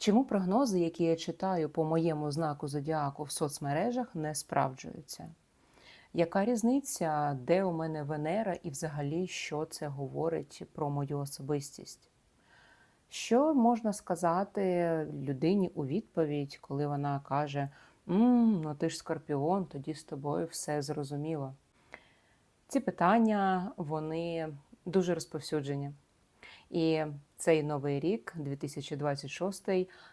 Чому прогнози, які я читаю по моєму знаку зодіаку в соцмережах, не справджуються? Яка різниця, де у мене Венера і взагалі що це говорить про мою особистість? Що можна сказати людині у відповідь, коли вона каже: «М, ну ти ж скорпіон, тоді з тобою все зрозуміло? Ці питання вони дуже розповсюджені. І цей новий рік, 2026,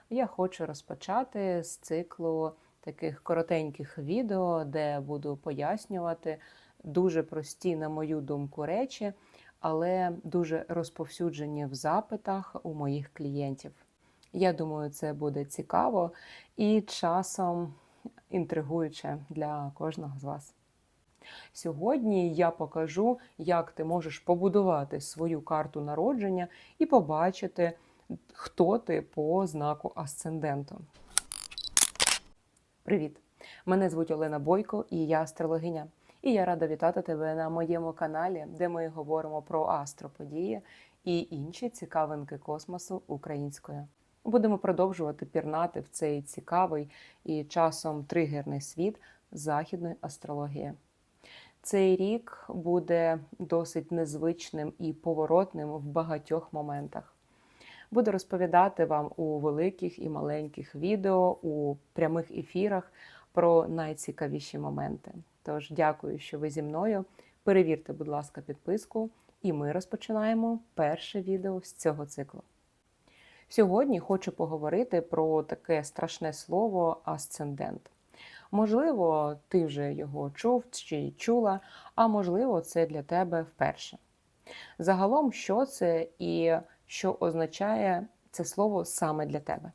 я хочу розпочати з циклу таких коротеньких відео, де буду пояснювати дуже прості, на мою думку, речі, але дуже розповсюджені в запитах у моїх клієнтів. Я думаю, це буде цікаво і часом інтригуюче для кожного з вас. Сьогодні я покажу, як ти можеш побудувати свою карту народження і побачити, хто ти по знаку асценденту. Привіт! Мене звуть Олена Бойко і я астрологиня. І я рада вітати тебе на моєму каналі, де ми говоримо про астроподії і інші цікавинки космосу українською. Будемо продовжувати пірнати в цей цікавий і часом тригерний світ західної астрології. Цей рік буде досить незвичним і поворотним в багатьох моментах. Буду розповідати вам у великих і маленьких відео, у прямих ефірах про найцікавіші моменти. Тож дякую, що ви зі мною. Перевірте, будь ласка, підписку, і ми розпочинаємо перше відео з цього циклу. Сьогодні хочу поговорити про таке страшне слово асцендент. Можливо, ти вже його чув чи чула, а можливо, це для тебе вперше. Загалом, що це і що означає це слово саме для тебе?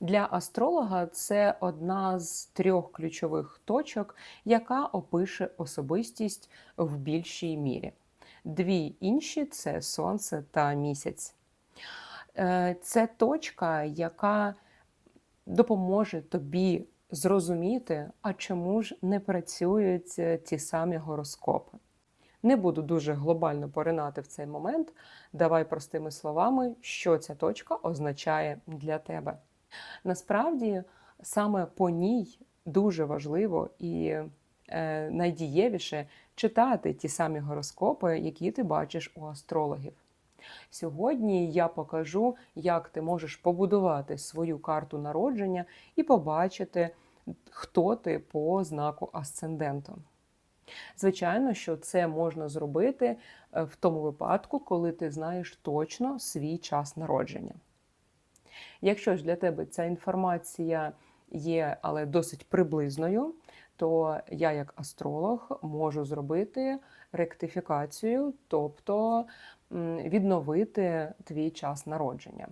Для астролога це одна з трьох ключових точок, яка опише особистість в більшій мірі. Дві інші це сонце та місяць. Е, це точка, яка допоможе тобі зрозуміти, а чому ж не працюють е, ті самі гороскопи. Не буду дуже глобально поринати в цей момент. Давай простими словами, що ця точка означає для тебе. Насправді, саме по ній дуже важливо і е, найдієвіше читати ті самі гороскопи, які ти бачиш у астрологів. Сьогодні я покажу, як ти можеш побудувати свою карту народження і побачити, хто ти по знаку асценденту. Звичайно, що це можна зробити е, в тому випадку, коли ти знаєш точно свій час народження. Якщо ж для тебе ця інформація є, але досить приблизною, то я, як астролог, можу зробити ректифікацію, тобто відновити твій час народження.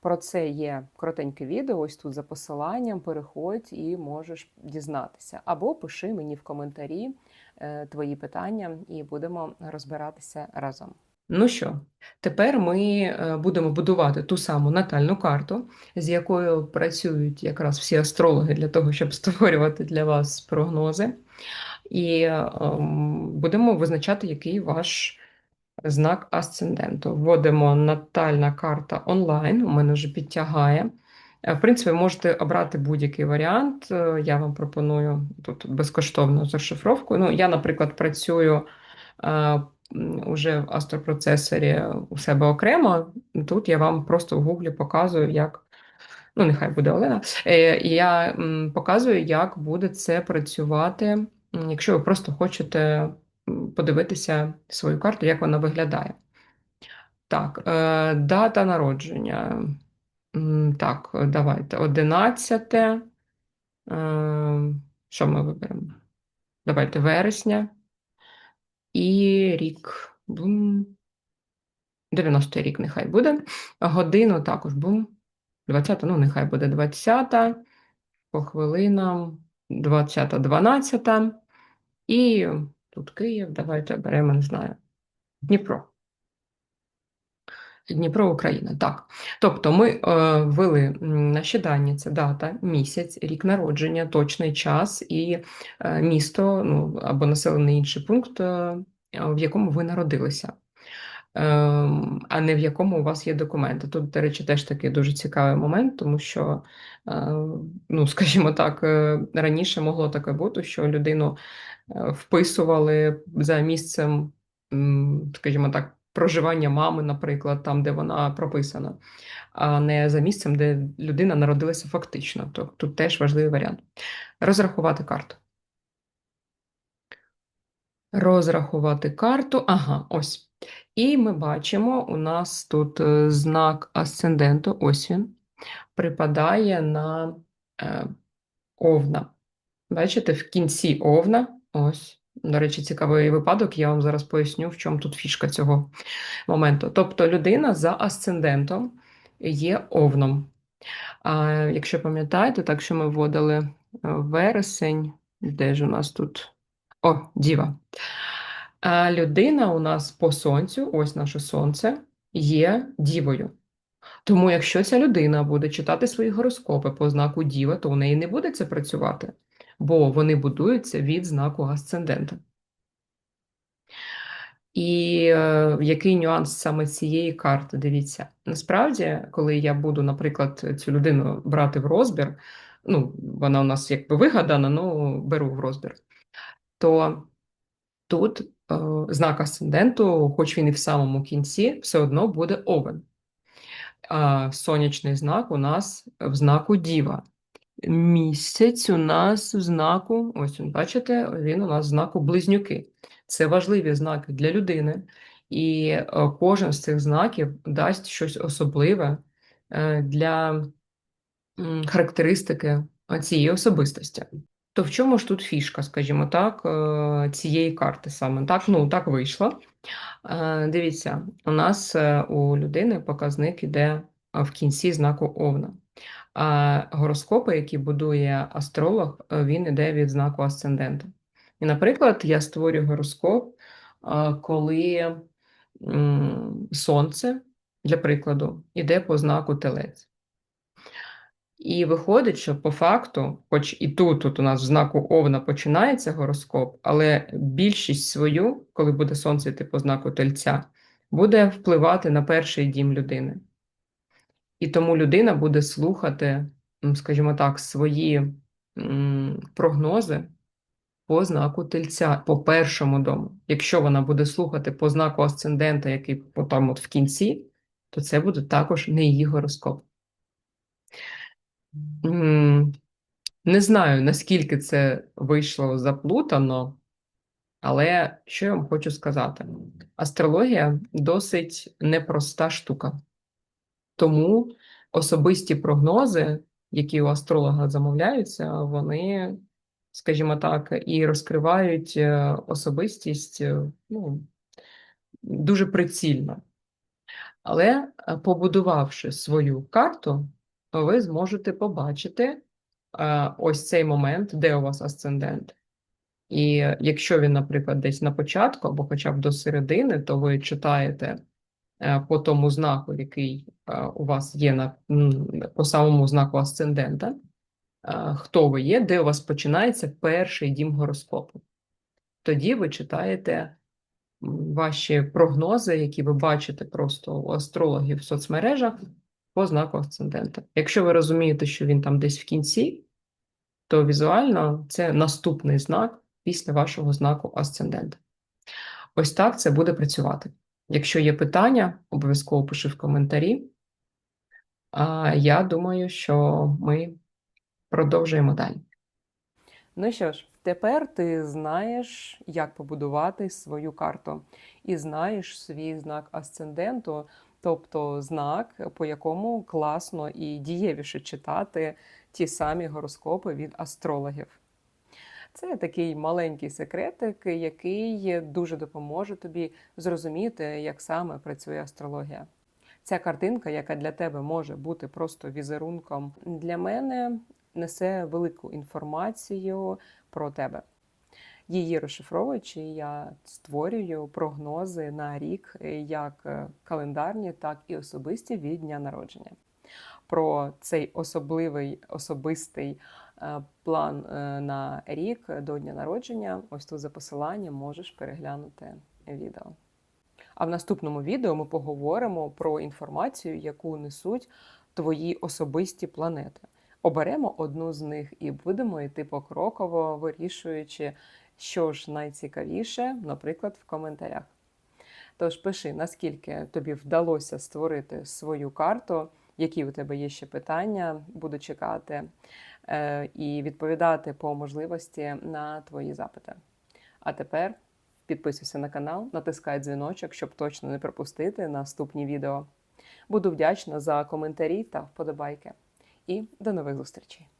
Про це є коротеньке відео, ось тут за посиланням. Переходь і можеш дізнатися. Або пиши мені в коментарі е, твої питання, і будемо розбиратися разом. Ну що, тепер ми е, будемо будувати ту саму натальну карту, з якою працюють якраз всі астрологи для того, щоб створювати для вас прогнози. І ем, будемо визначати, який ваш знак асценденту. Вводимо натальна карта онлайн, у мене вже підтягає. Е, в принципі, можете обрати будь-який варіант. Е, я вам пропоную тут безкоштовну зашифровку. Ну, Я, наприклад, працюю е, уже в астропроцесорі у себе окремо. Тут я вам просто в гуглі показую, як. Ну, нехай буде Олена. Я показую, як буде це працювати, якщо ви просто хочете подивитися свою карту, як вона виглядає. Так, е, дата народження. Так, давайте 11. Е, що ми виберемо? Давайте вересня. І рік. Бум. 90-й рік нехай буде. Годину також бум. 20, ну, нехай буде 20, по хвилинам, 20, 12. І Тут Київ, давайте беремо, не знаю, Дніпро. Дніпро, Україна, так. Тобто ми е, ввели наші дані, це дата, місяць, рік народження, точний час і е, місто ну, або населений інший пункт, е, в якому ви народилися. ем, а не в якому у вас є документи. Тут, до речі, теж такий дуже цікавий момент, тому що, е, ну, скажімо так, е, раніше могло таке бути, що людину е, вписували за місцем, скажімо так, проживання мами, наприклад, там, де вона прописана, а не за місцем, де людина народилася фактично. Тобто тут теж важливий варіант. Розрахувати карту. Розрахувати карту. Ага, ось. І ми бачимо, у нас тут е, знак асценденту, ось він, припадає на е, овна. Бачите, в кінці овна, ось. До речі, цікавий випадок, я вам зараз поясню, в чому тут фішка цього моменту. Тобто людина за асцендентом є овном. А якщо пам'ятаєте, так що ми вводили е, вересень, де ж у нас тут? О, діва. А людина у нас по сонцю, ось наше сонце, є дівою. Тому, якщо ця людина буде читати свої гороскопи по знаку діва, то у неї не буде це працювати, бо вони будуються від знаку асцендента. І е, який нюанс саме цієї карти? Дивіться, насправді, коли я буду, наприклад, цю людину брати в розбір, ну, вона у нас якби вигадана, ну беру в розбір, то тут е, знак асценденту, хоч він і в самому кінці, все одно буде овен. А сонячний знак у нас в знаку Діва. Місяць у нас в знаку, ось бачите, він у нас в знаку близнюки. Це важливі знаки для людини, і е, кожен з цих знаків дасть щось особливе е, для характеристики цієї особистості. То в чому ж тут фішка, скажімо так, е, цієї карти саме? Так, ну, так вийшло. Дивіться, у нас у людини показник іде в кінці знаку Овна. А гороскопи, які будує астролог, е, він іде від знаку асцендента. І, наприклад, я створюю гороскоп, е, коли сонце, для прикладу, іде по знаку телець. І виходить, що по факту, хоч і тут, тут у нас в знаку Овна починається гороскоп, але більшість свою, коли буде сонце йти по знаку тельця, буде впливати на перший дім людини. І тому людина буде слухати, скажімо так, свої прогнози по знаку тельця, по першому дому. Якщо вона буде слухати по знаку асцендента, який потім от в кінці, то це буде також не її гороскоп. Не знаю, наскільки це вийшло заплутано, але що я вам хочу сказати? Астрологія досить непроста штука. Тому особисті прогнози, які у астролога замовляються, вони, скажімо так, і розкривають е, особистість е, ну, дуже прицільно. Але е, побудувавши свою карту, ви зможете побачити ось цей момент, де у вас асцендент. І якщо він, наприклад, десь на початку або хоча б до середини, то ви читаєте по тому знаку, який е, у вас є на, по самому знаку асцендента, е, хто ви є, де у вас починається перший дім гороскопу. Тоді ви читаєте ваші прогнози, які ви бачите просто у астрологів в соцмережах по знаку асцендента. Якщо ви розумієте, що він там десь в кінці, то візуально це наступний знак після вашого знаку асцендента. Ось так це буде працювати. Якщо є питання, обов'язково пиши в коментарі. А я думаю, що ми продовжуємо далі. Ну що ж, тепер ти знаєш, як побудувати свою карту, і знаєш свій знак асценденту, тобто знак, по якому класно і дієвіше читати ті самі гороскопи від астрологів. Це такий маленький секретик, який дуже допоможе тобі зрозуміти, як саме працює астрологія. Ця картинка, яка для тебе може бути просто візерунком, для мене несе велику інформацію про тебе. Її розшифровуючи, я створюю прогнози на рік, як календарні, так і особисті від дня народження. Про цей особливий особистий план е, на рік до дня народження. Ось тут за посиланням можеш переглянути відео. А в наступному відео ми поговоримо про інформацію, яку несуть твої особисті планети. Оберемо одну з них і будемо йти покроково, вирішуючи, що ж найцікавіше, наприклад, в коментарях. Тож пиши, наскільки тобі вдалося створити свою карту, які у тебе є ще питання, буду чекати е, і відповідати по можливості на твої запити. А тепер підписуйся на канал, натискай дзвіночок, щоб точно не пропустити наступні відео. Буду вдячна за коментарі та вподобайки. І до нових зустрічей!